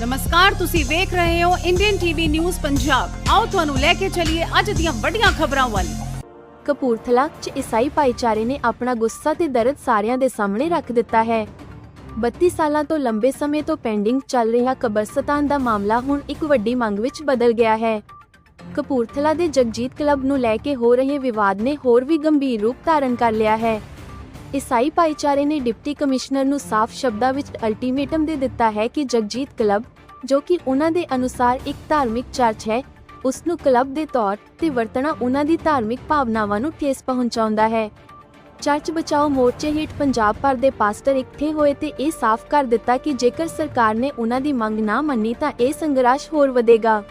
ਨਮਸਕਾਰ, ਤੁਸੀਂ ਵੇਖ ਰਹੇ ਹੋ ਇੰਡੀਅਨ ਟੀਵੀ ਨਿਊਜ਼ ਪੰਜਾਬ ਆਓ ਤੁਹਾਨੂੰ ਲੈ ਕੇ ਚੱਲੀਏ ਅੱਜ ਦੀਆਂ ਵੱਡੀਆਂ ਖਬਰਾਂ ਵੱਲ। ਕਪੂਰਥਲਾ 'ਚ ਈਸਾਈ ਭਾਈਚਾਰੇ ਨੇ ਆਪਣਾ ਗੁੱਸਾ ਤੇ ਦਰਦ ਸਾਰਿਆਂ ਦੇ ਸਾਹਮਣੇ ਰੱਖ ਦਿੱਤਾ ਹੈ। 32 ਸਾਲਾਂ ਤੋਂ ਲੰਬੇ ਸਮੇਂ ਤੋਂ ਪੈਂਡਿੰਗ ਚੱਲ ਰਿਹਾ ਕਬਰਸਤਾਨ ਦਾ ਮਾਮਲਾ ਹੁਣ ਇੱਕ ਵੱਡੀ ਮੰਗ ਵਿੱਚ ਬਦਲ ਗਿਆ ਹੈ। ਕਪੂਰਥਲਾ ਦੇ ਜਗਜੀਤ ਕਲੱਬ ਨੂੰ ਲੈ ਕੇ ਹੋ ਰਹੇ ਵਿਵਾਦ ਨੇ ਹੋਰ ਵੀ ਗੰਭੀਰ ਰੂਪ ਧਾਰਨ ਕਰ ਲਿਆ ਹੈ। ਈਸਾਈ ਭਾਈਚਾਰੇ ਨੇ ਡਿਪਟੀ ਕਮਿਸ਼ਨਰ ਨੂੰ ਸਾਫ਼ ਸ਼ਬਦਾਂ ਵਿੱਚ ਅਲਟੀਮੇਟਮ ਦੇ ਦਿੱਤਾ ਹੈ ਕਿ ਜਗਜੀਤ ਕਲੱਬ, ਜੋ ਕਿ ਉਹਨਾਂ ਦੇ ਅਨੁਸਾਰ ਇੱਕ ਧਾਰਮਿਕ ਚਰਚ ਹੈ ਉਸ ਨੂੰ ਕਲੱਬ ਦੇ ਤੌਰ ਤੇ ਵਰਤਣਾ ਉਹਨਾਂ ਦੀ ਧਾਰਮਿਕ ਭਾਵਨਾਵਾਂ ਨੂੰ ਠੇਸ ਪਹੁੰਚਾਉਂਦਾ ਹੈ। ਚਰਚ ਬਚਾਓ ਮੋਰਚੇ ਹੇਠ ਪੰਜਾਬ ਭਰ ਦੇ ਪਾਸਟਰ ਇਕੱਠੇ ਹੋਏ ਤੇ ਇਹ ਸਾਫ਼ ਕਰ ਦਿੱਤਾ ਕਿ ਜੇਕਰ ਸਰਕਾਰ ਨੇ ਉਹਨਾਂ ਦੀ ਮੰਗ ਨਾ ਮੰਨੀ ਤਾਂ ਇਹ ਸੰਘਰਸ਼ ਹੋਰ ਵਧੇਗਾ।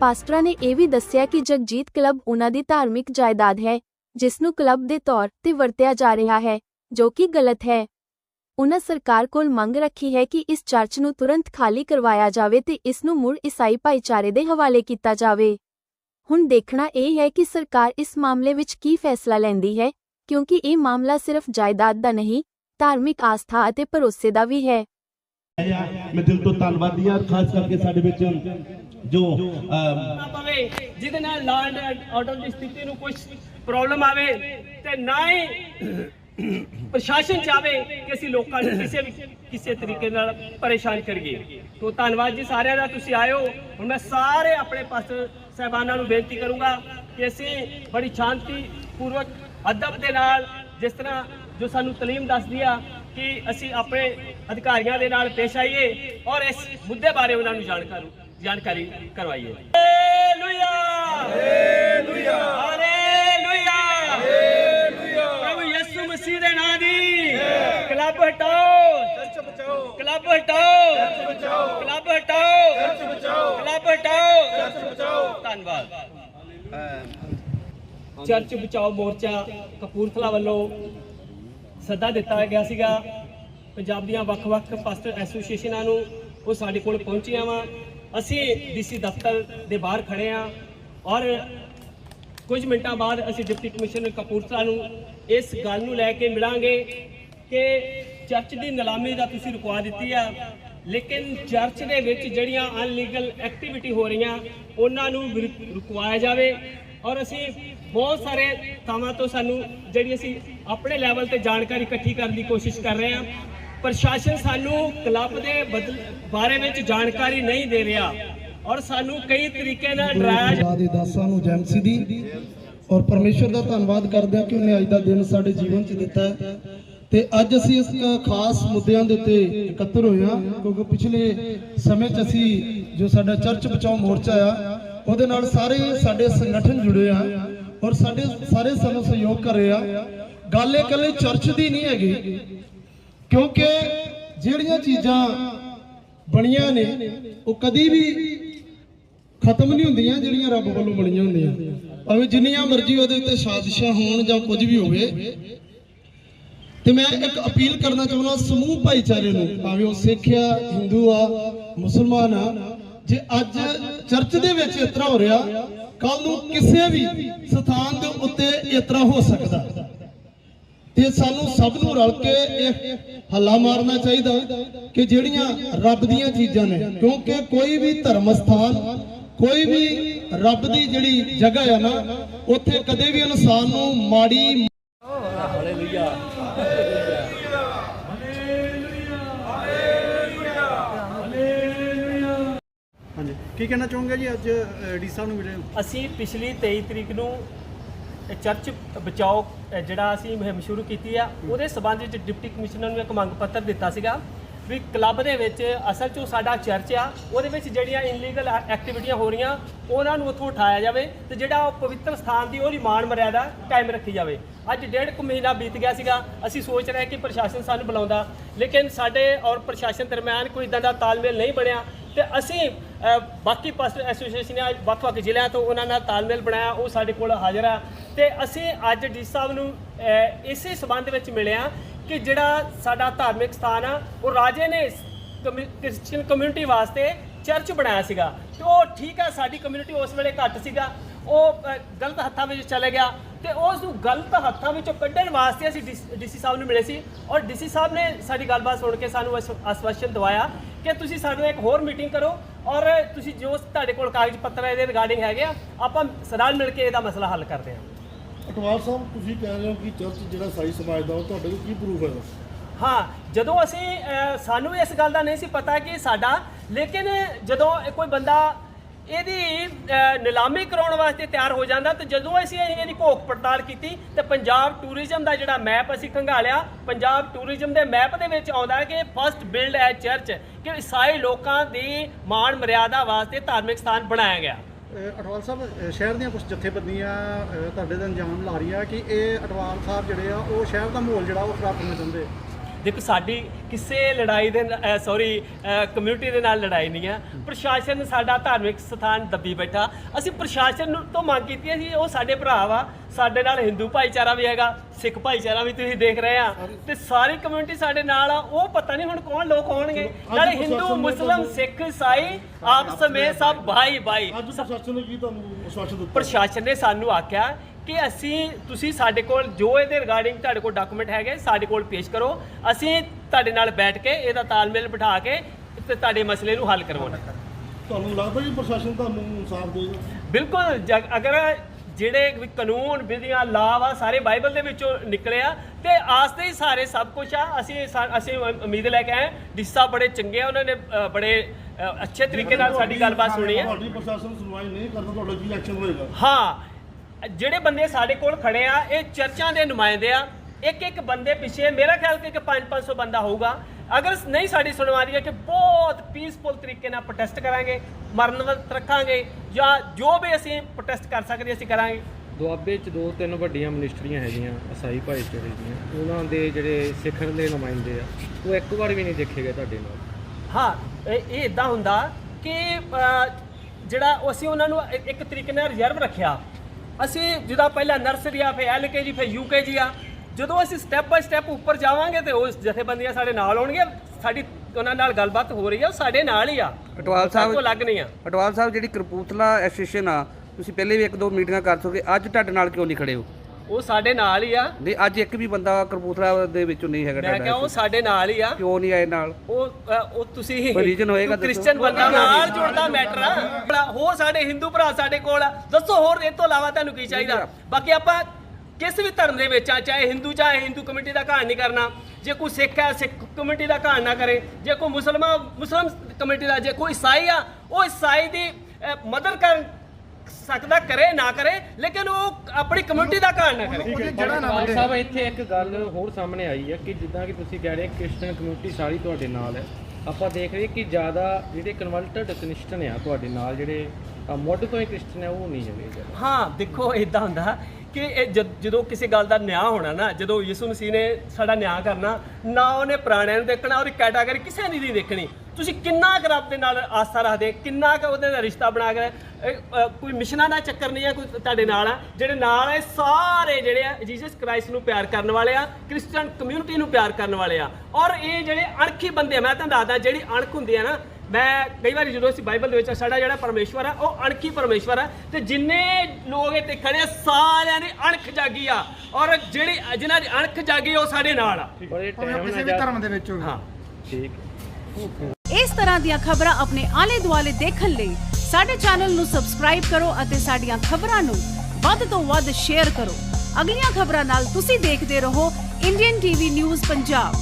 ਪਾਸਟਰਾਂ ਨੇ ਇਹ ਵੀ ਦੱਸਿਆ ਕਿ ਜਗਜੀਤ ਕਲੱਬ ਉਹਨਾਂ ਦੀ ਧਾਰਮਿਕ ਜਾਇਦਾਦ ਹੈ ਜਿਸ ਨੂੰ ਕਲੱਬ ਦੇ ਤੌਰ ਤੇ ਵਰਤਿਆ ਜਾ ਰਿਹਾ ਹੈ, ਜੋ ਕਿ ਗਲਤ ਹੈ। ਉਹਨਾਂ ਸਰਕਾਰ ਕੋਲ ਮੰਗ ਰੱਖੀ ਹੈ ਕਿ ਇਸ ਚਰਚ ਨੂੰ ਤੁਰੰਤ ਖਾਲੀ ਕਰਵਾਇਆ ਜਾਵੇ ਤੇ ਇਸ ਨੂੰ ਮੁੜ ਈਸਾਈ ਭਾਈਚਾਰੇ ਦੇ ਹਵਾਲੇ ਕੀਤਾ ਜਾਵੇ। ਹੁਣ ਦੇਖਣਾ ਇਹ ਹੈ ਕਿ ਸਰਕਾਰ ਇਸ ਮਾਮਲੇ ਵਿੱਚ ਕੀ ਫੈਸਲਾ ਲੈਂਦੀ ਹੈ, ਕਿਉਂਕਿ ਇਹ ਮਾਮਲਾ ਸਿਰਫ ਜਾਇਦਾਦ ਦਾ ਨਹੀਂ, ਧਾਰਮਿਕ ਆਸਥਾ ਅਤੇ ਭਰੋਸੇ ਦਾ ਵੀ ਹੈ। ਮੈਂ ਦਿਲ ਤੋਂ ਧੰਨਵਾਦੀ ਹਾਂ, ਖਾਸ ਕਰਕੇ ਸਾਡੇ ਵਿੱਚ ਜੋ ਨਾ ਪਵੇ ਜਿਹਦੇ ਨਾਲ ਲਾਅ ਐਂਡ ਆਰਡਰ ਦੀ ਸਥਿਤੀ ਨੂੰ ਕੁਝ ਪ੍ਰੋਬਲਮ ਆਵੇ ਤੇ ਨਾ ਹੀ ਪ੍ਰਸ਼ਾਸਨ ਚਾਵੇ ਕਿ ਅਸੀਂ ਲੋਕਾਂ ਨੂੰ ਕਿਸੇ ਵੀ ਕਿਸੇ ਤਰੀਕੇ ਨਾਲ ਪਰੇਸ਼ਾਨ ਕਰੀਏ। ਤੋਂ ਧੰਨਵਾਦ ਜੀ ਸਾਰਿਆਂ ਦਾ ਤੁਸੀਂ ਆਇਓ। ਹੁਣ ਮੈਂ ਸਾਰੇ ਆਪਣੇ ਪਾਸ ਸਹਿਬਾਨਾਂ ਨੂੰ ਬੇਨਤੀ ਕਰੂੰਗਾ ਕਿ ਅਸੀਂ ਬੜੀ ਸ਼ਾਂਤੀ ਪੂਰਵਕ ਅਦਬ ਦੇ ਨਾਲ ਜਿਸ ਤਰ੍ਹਾਂ ਜੋ ਸਾਨੂੰ ਤਾਲੀਮ ਦੱਸਦੀ ਆ ਕਿ ਅਸੀਂ ਆਪਣੇ ਅਧਿਕਾਰੀਆਂ ਦੇ ਨਾਲ ਪੇਸ਼ ਆਈਏ ਔਰ ਇਸ ਮੁੱਦੇ ਬਾਰੇ ਉਹਨਾਂ ਨੂੰ ਜਾਣਕਾਰੀ ਜਾਣਕਾਰੀ ਕਰਵਾਈਏ। ਹਾਲੇਲੂਇਆ ਹਾਲੇਲੂਇਆ ਹਾਲੇਲੂਇਆ ਹਾਲੇਲੂਇਆ ਪ੍ਰਭੂ ਯਿਸੂ ਮਸੀਹ ਦੇ ਨਾਮ ਦੀ ਕਲੱਬ ਹਟਾਓ। ਚਰਚ ਬਚਾਓ। ਕਲੱਬ ਹਟਾਓ। ਚਰਚ ਬਚਾਓ। ਕਲੱਬ ਹਟਾਓ। ਚਰਚ ਬਚਾਓ। ਕਲੱਬ ਹਟਾਓ। ਚਰਚ ਬਚਾਓ। ਧੰਨਵਾਦ। ਚਰਚ ਬਚਾਓ ਮੋਰਚਾ ਕਪੂਰਥਲਾ ਵੱਲੋਂ ਸੱਦਾ ਦਿੱਤਾ ਗਿਆ ਸੀਗਾ। ਪੰਜਾਬ ਦੀਆਂ ਵੱਖ-ਵੱਖ ਪਾਸਟਰ ਐਸੋਸੀਏਸ਼ਨਾਂ ਨੂੰ ਉਹ ਸਾਡੇ ਕੋਲ ਪਹੁੰਚੀਆਂ ਵਾ। ਅਸੀਂ ਡੀਸੀ ਦਫ਼ਤਰ ਦੇ ਬਾਹਰ ਖੜੇ ਆ ਔਰ ਕੁਝ ਮਿੰਟਾਂ ਬਾਅਦ ਅਸੀਂ ਡਿਪਟੀ ਕਮਿਸ਼ਨਰ ਕਪੂਰਥਲਾ ਨੂੰ ਇਸ ਗੱਲ ਨੂੰ ਲੈ ਕੇ ਮਿਲਾਂਗੇ ਕਿ ਚਰਚ ਦੀ ਨਿਲਾਮੀ ਦਾ ਤੁਸੀਂ ਰੁਕਵਾ ਦਿੱਤੀ ਆ, ਲੇਕਿਨ ਚਰਚ ਦੇ ਵਿੱਚ ਜਿਹੜੀਆਂ ਅਨਲੀਗਲ ਐਕਟੀਵਿਟੀ ਹੋ ਰਹੀਆਂ, ਉਹਨਾਂ ਨੂੰ ਵੀ ਰੁਕ- ਰੁਕਵਾਇਆ ਜਾਵੇ ਔਰ ਅਸੀਂ ਬਹੁਤ ਸਾਰੇ ਥਾਵਾਂ ਤੋਂ ਸਾਨੂੰ ਜਿਹੜੀ ਅਸੀਂ ਆਪਣੇ ਲੈਵਲ ਤੇ ਜਾਣਕਾਰੀ ਇਕੱਠੀ ਕਰਨ ਦੀ ਕੋਸ਼ਿਸ਼ ਕਰ ਰਹੇ ਹਾਂ। ਪ੍ਰਸ਼ਾਸਨ ਸਾਨੂੰ ਕਲੱਬ ਦੇ ਬਾਰੇ ਵਿੱਚ ਜਾਣਕਾਰੀ ਨਹੀਂ ਦੇ ਰਿਹਾ ਔਰ ਸਾਨੂੰ ਕਈ ਤਰੀਕੇ ਨਾਲ ਡਰਾਇਆ ਦੇ ਦਾਸਾਂ ਨੂੰ ਜੈਮਸੀ ਦੀ। ਔਰ ਪਰਮੇਸ਼ਵਰ ਦਾ ਧੰਨਵਾਦ ਕਰਦੇ ਹਾਂ ਕਿ ਉਹਨੇ ਅੱਜ ਦਾ ਦਿਨ ਸਾਡੇ ਜੀਵਨ 'ਚ ਦਿੱਤਾ ਹੈ। ਤੇ ਅੱਜ ਅਸੀਂ ਇਸ ਖਾਸ ਮੁੱਦਿਆਂ ਦੇ ਉੱਤੇ ਇਕੱਤਰ ਹੋਏ ਹਾਂ ਕਿਉਂਕਿ ਪਿਛਲੇ ਸਮੇਂ 'ਚ ਅਸੀਂ ਜੋ ਸਾਡਾ ਚਰਚ ਬਚਾਓ ਮੋਰਚਾ ਆ ਉਹਦੇ ਨਾਲ ਸਾਰੇ ਸਾਡੇ ਸੰਗਠਨ ਜੁੜੇ ਆ ਔਰ ਸਾਡੇ ਸਾਰੇ ਸਾਨੂੰ ਸਹਿਯੋਗ ਕਰ ਰਹੇ ਆ। ਗੱਲ ਇਹ ਇਕੱਲੇ ਚਰਚ ਦੀ ਨਹੀਂ ਹੈਗੀ ਕਿਉਂਕਿ ਜਿਹੜੀਆਂ ਚੀਜ਼ਾਂ ਬਣੀਆਂ ਨੇ, ਉਹ ਕਦੀ ਵੀ ਖਤਮ ਨਹੀਂ ਹੁੰਦੀਆਂ ਜਿਹੜੀਆਂ ਰੱਬ ਵੱਲੋਂ ਬਣੀਆਂ ਹੁੰਦੀਆਂ। ਭਾਵੇਂ ਜਿੰਨੀਆਂ ਮਰਜ਼ੀ ਉਹਦੇ ਉੱਤੇ ਸਾਜ਼ਿਸ਼ਾਂ ਹੋਣ ਜਾਂ ਕੁਝ ਵੀ ਹੋਵੇ। ਤੇ ਮੈਂ ਇੱਕ ਅਪੀਲ ਕਰਨਾ ਚਾਹੁੰਦਾ ਸਮੂਹ ਭਾਈਚਾਰੇ ਨੂੰ, ਭਾਵੇਂ ਉਹ ਸਿੱਖ ਆ, ਹਿੰਦੂ ਆ, ਮੁਸਲਮਾਨ ਆ, ਜੇ ਅੱਜ ਚਰਚ ਦੇ ਵਿੱਚ ਇਸ ਤਰ੍ਹਾਂ ਹੋ ਰਿਹਾ ਕੱਲ ਨੂੰ ਕਿਸੇ ਵੀ ਸਥਾਨ ਦੇ ਉੱਤੇ ਇਸ ਤਰ੍ਹਾਂ ਹੋ ਸਕਦਾ। ਤੇ ਸਾਨੂੰ ਸਭ ਨੂੰ ਰਲ ਕੇ ਇਹ ਹੱਲਾ ਮਾਰਨਾ ਚਾਹੀਦਾ ਕਿ ਜਿਹੜੀਆਂ ਰੱਬ ਦੀਆਂ ਚੀਜ਼ਾਂ ਨੇ ਕਿਉਂਕਿ ਕੋਈ ਵੀ ਧਰਮ ਸਥਾਨ ਕੋਈ ਵੀ ਰੱਬ ਦੀ ਜਿਹੜੀ ਜਗ੍ਹਾ ਹੈ ਨਾ ਉੱਥੇ ਕਦੇ ਵੀ ਇਨਸਾਨ ਨੂੰ ਮਾੜੀ ਹਾਂਜੀ ਕੀ ਕਹਿਣਾ ਚਾਹੋਗੇ ਜੀ ਅੱਜ ਡੀ ਸਾਹਿਬ ਨੂੰ ਮਿਲੇ? ਅਸੀਂ ਪਿਛਲੀ 23 ਤਰੀਕ ਨੂੰ ਚਰਚ ਬਚਾਓ ਅ, ਜਿਹੜਾ ਅਸੀਂ ਮੁਹਿੰਮ ਸ਼ੁਰੂ ਕੀਤੀ ਆ ਉਹਦੇ ਸਬੰਧ ਵਿੱਚ ਡਿਪਟੀ ਕਮਿਸ਼ਨਰ ਨੂੰ ਇੱਕ ਮੰਗ ਪੱਤਰ ਦਿੱਤਾ ਸੀਗਾ। ਵੀ ਕਲੱਬ ਦੇ ਵਿੱਚ ਅਸਲ 'ਚ ਸਾਡਾ ਚਰਚ ਆ ਉਹਦੇ ਵਿੱਚ ਜਿਹੜੀਆਂ ਇਨਲੀਗਲ ਐਕਟੀਵਿਟੀਆਂ ਹੋ ਰਹੀਆਂ ਉਹਨਾਂ ਨੂੰ ਉੱਥੋਂ ਉਠਾਇਆ ਜਾਵੇ ਤੇ ਜਿਹੜਾ ਉਹ ਪਵਿੱਤਰ ਸਥਾਨ ਦੀ ਉਹਦੀ ਮਾਣ ਮਰਿਆਦਾ ਕਾਇਮ ਰੱਖੀ ਜਾਵੇ। ਅੱਜ ਡੇਢ ਕੁ ਮਹੀਨਾ ਬੀਤ ਗਿਆ ਸੀਗਾ ਅਸੀਂ ਸੋਚ ਰਹੇ ਕਿ ਪ੍ਰਸ਼ਾਸਨ ਸਾਨੂੰ ਬੁਲਾਉਂਦਾ ਲੇਕਿਨ ਸਾਡੇ ਔਰ ਪ੍ਰਸ਼ਾਸਨ ਦਰਮਿਆਨ ਕੋਈ ਇਦਾਂ ਦਾ ਤਾਲਮੇਲ ਨਹੀਂ ਬਣਿਆ ਤੇ ਅਸੀਂ ਬਾਕੀ ਪਾਸਟਰ ਐਸੋਸੀਏਸ਼ਨ ਆ ਵੱਖ-ਵੱਖ ਜ਼ਿਲ੍ਹਿਆਂ ਤੋਂ ਉਹਨਾਂ ਨਾਲ ਤਾਲਮੇਲ ਬਣਾਇਆ ਉਹ ਸਾਡੇ ਕੋਲ ਹਾਜ਼ਰ ਆ ਤੇ ਅਸੀਂ ਅੱਜ ਡੀ ਸਾਹਿਬ ਨੂੰ ਅ, ਇਸੇ ਸਬੰਧ ਵਿੱਚ ਮਿਲਿਆ ਕਿ ਜਿਹੜਾ ਸਾਡਾ ਧਾਰਮਿਕ ਸਥਾਨ ਆ, ਉਹ ਰਾਜੇ ਨੇ ਕਮਿ- ਕ੍ਰਿਸਚੀਅਨ ਕਮਿਊਨਿਟੀ ਵਾਸਤੇ ਚਰਚ ਬਣਾਇਆ ਸੀਗਾ। ਤੇ ਉਹ ਠੀਕ ਆ, ਸਾਡੀ ਕਮਿਊਨਿਟੀ ਉਸ ਵੇਲੇ ਘੱਟ ਸੀਗਾ। ਉਹ ਗਲਤ ਹੱਥਾਂ ਵਿੱਚ ਚਲੇ ਗਿਆ ਤੇ ਉਸ ਨੂੰ ਗਲਤ ਹੱਥਾਂ ਵਿੱਚੋਂ ਕੱਢਣ ਵਾਸਤੇ ਅਸੀਂ ਡੀਸੀ ਸਾਹਿਬ ਨੂੰ ਮਿਲੇ ਸੀ ਔਰ ਡੀਸੀ ਸਾਹਿਬ ਨੇ ਸਾਡੀ ਗੱਲਬਾਤ ਸੁਣ ਕੇ ਸਾਨੂੰ ਆਸ- ਆਸ਼ਵਾਸਨ ਦਵਾਇਆ ਕਿ ਤੁਸੀਂ ਸਾਨੂੰ ਇੱਕ ਹੋਰ ਮੀਟਿੰਗ ਕਰੋ ਔਰ ਤੁਸੀਂ ਜੋ ਤੁਹਾਡੇ ਕੋਲ ਕਾਗਜ਼ ਪੱਤਰ ਇਹਦੇ ਰਿਗਾਰਡਿੰਗ ਹੈਗੇ ਆ, ਆਪਾਂ ਰਲ ਮਿਲ ਕੇ ਇਹਦਾ ਮਸਲਾ ਹੱਲ ਕਰਦੇ ਹਾਂ। ਅਟਵਾਲ ਸਾਹਿਬ ਤੁਸੀਂ ਕਹਿ ਰਹੇ ਹੋ ਕਿ ਚਰਚ ਜਿਹੜਾ ਸਾਈ ਸਮਾਜ ਦਾ ਉਹ ਤੁਹਾਡੇ ਕੋਲ ਕੀ ਪ੍ਰੂਫ ਹੈ ਹਾਂ ਜਦੋਂ ਅਸੀਂ ਅਹ, ਸਾਨੂੰ ਇਸ ਗੱਲ ਦਾ ਨਹੀਂ ਸੀ ਪਤਾ ਕਿ ਸਾਡਾ ਲੇਕਿਨ ਜਦੋਂ ਇਹ ਕੋਈ ਬੰਦਾ ਇਹਦੀ ਅਹ, ਨਿਲਾਮੀ ਕਰਾਉਣ ਵਾਸਤੇ ਤਿਆਰ ਹੋ ਜਾਂਦਾ ਤੇ ਜਦੋਂ ਅਸੀਂ ਇਹਦੀ ਘੋਖ ਪੜਤਾਲ ਕੀਤੀ ਤੇ ਪੰਜਾਬ ਟੂਰਿਜ਼ਮ ਦਾ ਜਿਹੜਾ ਮੈਪ ਅਸੀਂ ਖੰਗਾਲਿਆ ਪੰਜਾਬ ਟੂਰਿਜ਼ਮ ਦੇ ਮੈਪ ਦੇ ਵਿੱਚ ਆਉਂਦਾ ਹੈ ਕਿ ਫਸਟ ਬਿਲਡ ਹੈ ਚਰਚ ਕਿ ਈਸਾਈ ਲੋਕਾਂ ਦੀ ਮਾਣ ਮਰਿਆਦਾ ਵਾਸਤੇ ਧਾਰਮਿਕ ਸਥਾਨ ਬਣਾਇਆ ਗਿਆ। ਅਟਵਾਲ ਸਾਹਿਬ ਸ਼ਹਿਰ ਦੀਆਂ ਕੁਝ ਜਥੇਬੰਦੀਆਂ ਤੁਹਾਡੇ ਤੇ ਇਲਜ਼ਾਮ ਲਾ ਰਹੀਆਂ ਕਿ ਇਹ ਅਟਵਾਲ ਸਾਹਿਬ ਜਿਹੜੇ ਆ, ਉਹ ਸ਼ਹਿਰ ਦਾ ਮਾਹੌਲ ਜਿਹੜਾ, ਉਹ ਖਰਾਬ ਕਰਨਾ ਚਾਹੁੰਦੇ ਦੇਖੋ ਸਾਡੀ ਕਿਸੇ ਲੜਾਈ ਦੇ ਸੌਰੀ ਕਮਿਊਨਿਟੀ ਦੇ ਨਾਲ ਲੜਾਈ ਨਹੀਂ ਹੈ ਪ੍ਰਸ਼ਾਸਨ ਸਾਡਾ ਧਾਰਮਿਕ ਸਥਾਨ ਦੱਬੀ ਬੈਠਾ। ਅਸੀਂ ਪ੍ਰਸ਼ਾਸਨ ਨੂੰ ਤੋਂ ਮੰਗ ਕੀਤੀ ਜੀ ਉਹ ਸਾਡੇ ਭਰਾ ਵਾ। ਸਾਡੇ ਨਾਲ ਹਿੰਦੂ ਭਾਈਚਾਰਾ ਵੀ ਹੈਗਾ ਸਿੱਖ ਭਾਈਚਾਰਾ ਵੀ ਤੁਸੀਂ ਦੇਖ ਰਹੇ ਆ। ਤੇ ਸਾਰੀ ਕਮਿਊਨਿਟੀ ਸਾਡੇ ਨਾਲ ਆ ਉਹ ਪਤਾ ਨਹੀਂ ਹੁਣ ਕੌਣ ਲੋਕ ਹੋਣਗੇ। ਨਾਲੇ ਹਿੰਦੂ ਮੁਸਲਮ ਸਿੱਖ ਈਸਾਈ ਆਪਸ ਵਿੱਚ ਸਭ ਭਾਈ ਭਾਈ ਪ੍ਰਸ਼ਾਸਨ ਨੇ ਸਾਨੂੰ ਆਖਿਆ ਕਿ ਅਸੀਂ ਤੁਸੀਂ ਸਾਡੇ ਕੋਲ ਜੋ ਇਹਦੇ ਰਿਗਾਰਡਿੰਗ ਤੁਹਾਡੇ ਕੋਲ ਡਾਕੂਮੈਂਟ ਹੈਗੇ ਸਾਡੇ ਕੋਲ ਪੇਸ਼ ਕਰੋ। ਅਸੀਂ ਤੁਹਾਡੇ ਨਾਲ ਬੈਠ ਕੇ ਇਹਦਾ ਤਾਲਮੇਲ ਬਿਠਾ ਕੇ ਤੇ ਤੁਹਾਡੇ ਮਸਲੇ ਨੂੰ ਹੱਲ ਕਰਵਾਉਣਾ। ਤੁਹਾਨੂੰ ਲੱਗਦਾ ਕਿ ਪ੍ਰਸ਼ਾਸਨ ਤੁਹਾਨੂੰ ਇਨਸਾਫ ਦੇਗਾ ਬਿਲਕੁਲ ਅਗਰ ਜਿਹੜੇ ਵੀ ਕਾਨੂੰਨ ਵਿਧੀਆਂ ਲਾਅ ਆ ਸਾਰੇ ਬਾਈਬਲ ਦੇ ਵਿੱਚੋਂ ਨਿਕਲੇ ਆ ਤੇ ਆਸਤੇ ਹੀ ਸਾਰੇ ਸਭ ਕੁਝ ਆ। ਅਸੀਂ ਅਸੀਂ ਉਮ- ਉਮੀਦ ਲੈ ਕੇ ਆਏ ਡਿਸਾ ਬੜੇ ਚੰਗੇ ਆ ਉਹਨਾਂ ਨੇ ਬੜੇ ਅੱਛੇ ਤਰੀਕੇ ਨਾਲ ਸਾਡੀ ਗੱਲਬਾਤ ਸੁਣੀ ਹੈ ਤੁਹਾਡੀ ਪ੍ਰਸ਼ਾਸਨ ਸੁਣਵਾਈ ਨਹੀਂ ਕਰਦਾ ਤੁਹਾਡਾ ਕੀ ਐਕਸ਼ਨ ਹੋਏਗਾ? ਹਾਂ ਜਿਹੜੇ ਬੰਦੇ ਸਾਡੇ ਕੋਲ ਖੜੇ ਆ ਇਹ ਚਰਚਾਂ ਦੇ ਨੁਮਾਇੰਦੇ ਆ। ਇੱਕ ਇੱਕ ਬੰਦੇ ਪਿੱਛੇ ਮੇਰਾ ਖਿਆਲ ਕਿ 5-500 ਬੰਦਾ ਹੋਊਗਾ। ਅਗਰ ਨਹੀਂ ਸਾਡੀ ਸੁਣਵਾਈ ਹੈ ਕਿ ਬਹੁਤ ਪੀਸਫੁਲ ਤਰੀਕੇ ਨਾਲ ਪ੍ਰੋਟੈਸਟ ਕਰਾਂਗੇ ਮਰਨ ਵਰਤ ਰੱਖਾਂਗੇ ਜਾਂ ਜੋ ਵੀ ਅਸੀਂ ਪ੍ਰੋਟੈਸਟ ਕਰ ਸਕਦੇ ਅਸੀਂ ਕਰਾਂਗੇ। ਦੁਆਬੇ 'ਚ ਦੋ ਤਿੰਨ ਵੱਡੀਆਂ ਮਿਨਿਸਟਰੀਆਂ ਹੈਗੀਆਂ ਅਸਾਈ ਭਾਈਚਾਰੇ ਦੀਆਂ। ਉਹਨਾਂ ਦੇ ਜਿਹੜੇ ਸਿੱਖਣ ਦੇ ਨੁਮਾਇੰਦੇ ਆ ਉਹ ਇੱਕ ਵਾਰ ਵੀ ਨਹੀਂ ਦੇਖੇ ਗਏ ਤੁਹਾਡੇ ਨਾਲ। ਹਾਂ ਇਹ ਇਦਾਂ ਹੁੰਦਾ ਕਿ ਜਿਹੜਾ ਅਸੀਂ ਉਹਨਾਂ ਨੂੰ ਇੱਕ ਤਰੀਕੇ ਨਾਲ ਰਿਜ਼ਰਵ ਰੱਖਿਆ। ਅਸੀਂ ਜਿਹਦਾ ਪਹਿਲਾਂ ਨਰਸਰੀ ਆ ਫਿਰ ਐਲਕੇਜੀ ਫਿਰ ਯੂਕੇਜੀ ਆ। ਜਦੋਂ ਅਸੀਂ ਸਟੈਪ ਬਾਈ ਸਟੈਪ ਉੱਪਰ ਜਾਵਾਂਗੇ ਤੇ ਉਸ ਜਥੇਬੰਦੀਆਂ ਸਾਡੇ ਨਾਲ ਆਉਣਗੀਆਂ। ਸਾਡੀ ਉਹਨਾਂ ਨਾਲ ਗੱਲਬਾਤ ਹੋ ਰਹੀ ਆ ਉਹ ਸਾਡੇ ਨਾਲ ਹੀ ਆ। ਅਟਵਾਲ ਸਾਹਿਬ ਤੋਂ ਅਲੱਗ ਨਹੀਂ ਆ। ਅਟਵਾਲ ਸਾਹਿਬ ਜਿਹੜੀ ਕਰਪੂਤਲਾ ਐਸੋਸੀਏਸ਼ਨ ਆ ਤੁਸੀਂ ਪਹਿਲੇ ਵੀ ਇੱਕ ਦੋ ਮੀਟਿੰਗਾਂ ਕਰ ਚੁੱਕੇ ਅੱਜ ਤੁਹਾਡੇ ਨਾਲ ਕਿਉਂ ਨਹੀਂ ਖੜੇ ਹੋ? ਉਹ ਸਾਡੇ ਨਾਲ ਹੀ ਆ। ਨਹੀਂ ਅੱਜ ਇੱਕ ਵੀ ਬੰਦਾ ਕਰਪੂਤਲਾ ਦੇ ਵਿੱਚੋਂ ਨਹੀਂ ਹੈਗਾ ਮੈਂ ਕਿਹਾ ਉਹ ਸਾਡੇ ਨਾਲ ਹੀ ਆ। ਕਿਉਂ ਨਹੀਂ ਆਏ ਨਾਲ? ਉਹ ਅ, ਉਹ ਤੁਸੀਂ ਕੋਈ reason ਹੋਏਗਾ ਤੂੰ। ਕ੍ਰਿਸਚੀਅਨ ਬੰਦਾ ਨਾਲ ਜੁੜਦਾ ਮੈਟਰ ਆ। ਹੋਰ ਸਾਡੇ ਹਿੰਦੂ ਭਰਾ ਸਾਡੇ ਕੋਲ ਆ। ਦੱਸੋ ਹੋਰ ਇਹ ਤੋਂ ਇਲਾਵਾ ਤੁਹਾਨੂੰ ਕੀ ਚਾਹੀਦਾ? ਬਾਕੀ ਆਪਾਂ ਕਿਸ ਵੀ ਧਰਮ ਦੇ ਵਿੱਚ ਆ ਚਾਹੇ ਹਿੰਦੂ ਚਾਹੇ ਹਿੰਦੂ ਕਮਿਊਨਿਟੀ ਦਾ ਘਾਣ ਨਹੀਂ ਕਰਨਾ। ਜੇ ਕੋਈ ਸਿੱਖ ਹੈ ਸਿੱਖ ਕਮਿਊਨਿਟੀ ਦਾ ਘਾਣ ਨਾ ਕਰੇ। ਜੇ ਕੋਈ ਮੁਸਲਮਾਨ ਮੁਸਲਮ ਕਮਿਊਨਿਟੀ ਦਾ ਜੇ ਕੋਈ ਈਸਾਈ ਆ ਉਹ ਈਸਾਈ ਦੀ ਅ, ਮਦਦ ਕਰ ਸਕਦਾ ਕਰੇ ਨਾ ਕਰੇ ਲੇਕਿਨ ਉਹ ਆਪਣੀ ਕਮਿਊਨਿਟੀ ਦਾ ਘਾਣ ਨਾ ਕਰੇ ਸਾਹਿਬ ਇੱਥੇ ਇੱਕ ਗੱਲ ਹੋਰ ਸਾਹਮਣੇ ਆਈ ਹੈ ਕਿ ਜਿੱਦਾਂ ਕਿ ਤੁਸੀਂ ਕਹਿ ਰਹੇ ਕ੍ਰਿਸਚੀਅਨ ਕਮਿਊਨਿਟੀ ਸਾਰੀ ਤੁਹਾਡੇ ਨਾਲ ਹੈ ਆਪਾਂ ਦੇਖ ਰਹੇ ਕਿ ਜ਼ਿਆਦਾ ਜਿਹੜੇ ਕਨਵਰਟਡ ਕ੍ਰਿਸਚੀਅਨ ਆ ਤੁਹਾਡੇ ਨਾਲ ਜਿਹੜੇ ਮੁੱਢ ਤੋਂ ਹੀ ਕ੍ਰਿਸਚੀਅਨ ਆ ਉਹ ਨਹੀਂ ਹੈਗੇ। ਹਾਂ ਦੇਖੋ ਇਦਾਂ ਹੁੰਦਾ ਕਿ ਇਹ ਜਦ- ਜਦੋਂ ਕਿਸੇ ਗੱਲ ਦਾ ਨਿਆਂ ਹੋਣਾ ਨਾ ਜਦੋਂ ਯਿਸੂ ਮਸੀਹ ਨੇ ਸਾਡਾ ਨਿਆਂ ਕਰਨਾ ਨਾ ਉਹਨੇ ਪੁਰਾਣਿਆਂ ਨੂੰ ਦੇਖਣਾ ਉਹਦੀ ਕੈਟਾਗਰੀ ਕਿਸੇ ਦੀ ਨਹੀਂ ਦੇਖਣੀ। ਤੁਸੀਂ ਕਿੰਨਾ ਕੁ ਰੱਬ ਦੇ ਨਾਲ ਆਸਥਾ ਰੱਖਦੇ ਕਿੰਨਾ ਕੁ ਉਹਦੇ ਨਾਲ ਰਿਸ਼ਤਾ ਬਣਾ ਕੇ ਇਹ, ਅ, ਕੋਈ ਮਿਸ਼ਨਾਂ ਦਾ ਚੱਕਰ ਨਹੀਂ ਹੈ ਕੋਈ ਤੁਹਾਡੇ ਨਾਲ ਆ ਜਿਹੜੇ ਨਾਲ ਆ ਇਹ ਸਾਰੇ ਜਿਹੜੇ ਆ ਜੀਸਸ ਕ੍ਰਾਈਸਟ ਨੂੰ ਪਿਆਰ ਕਰਨ ਵਾਲੇ ਆ ਕ੍ਰਿਸਚੀਅਨ ਕਮਿਊਨਿਟੀ ਨੂੰ ਪਿਆਰ ਕਰਨ ਵਾਲੇ ਆ। ਔਰ ਇਹ ਜਿਹੜੇ ਅਣਖੀ ਬੰਦੇ ਆ ਮੈਂ ਤੁਹਾਨੂੰ ਦੱਸਦਾ ਜਿਹੜੀ ਅਣਖ ਹੁੰਦੀ ਆ ਨਾ ਮੈਂ ਕਈ ਵਾਰੀ ਜਦੋਂ ਅਸੀਂ ਬਾਈਬਲ ਦੇ ਵਿੱਚ ਸਾਡਾ ਜਿਹੜਾ ਪਰਮੇਸ਼ਵਰ ਆ ਉਹ ਅਣਖੀ ਪਰਮੇਸ਼ਵਰ ਆ ਤੇ ਜਿੰਨੇ ਲੋਕ ਇੱਥੇ ਖੜੇ ਆ ਸਾਰਿਆਂ ਦੀ ਅਣਖ ਜਾਗੀ ਆ। ਔਰ ਜਿਹੜੀ ਜਿਨ੍ਹਾਂ ਦੀ ਅਣਖ ਜਾਗੀ ਆ, ਉਹ ਸਾਡੇ ਨਾਲ ਆ। ਪਰ ਇਹ ਟਾਈਮ ਨਾਲ ਜ਼ਿਆਦਾ- ਦੇ ਵਿੱਚ ਹਾਂ। ਠੀਕ। ਹੈ ਇਸ ਤਰ੍ਹਾਂ ਦੀਆਂ ਖਬਰਾਂ ਆਪਣੇ ਆਲੇ ਦੁਆਲੇ ਦੇਖਣ ਲਈ ਸਾਡੇ ਚੈਨਲ ਨੂੰ ਸਬਸਕ੍ਰਾਈਬ ਕਰੋ ਅਤੇ ਸਾਡੀਆਂ ਖਬਰਾਂ ਨੂੰ ਵੱਧ ਤੋਂ ਵੱਧ ਸ਼ੇਅਰ ਕਰੋ। ਅਗਲੀਆਂ ਖਬਰਾਂ ਨਾਲ ਤੁਸੀਂ ਦੇਖਦੇ ਰਹੋ। Indian TV news Punjab.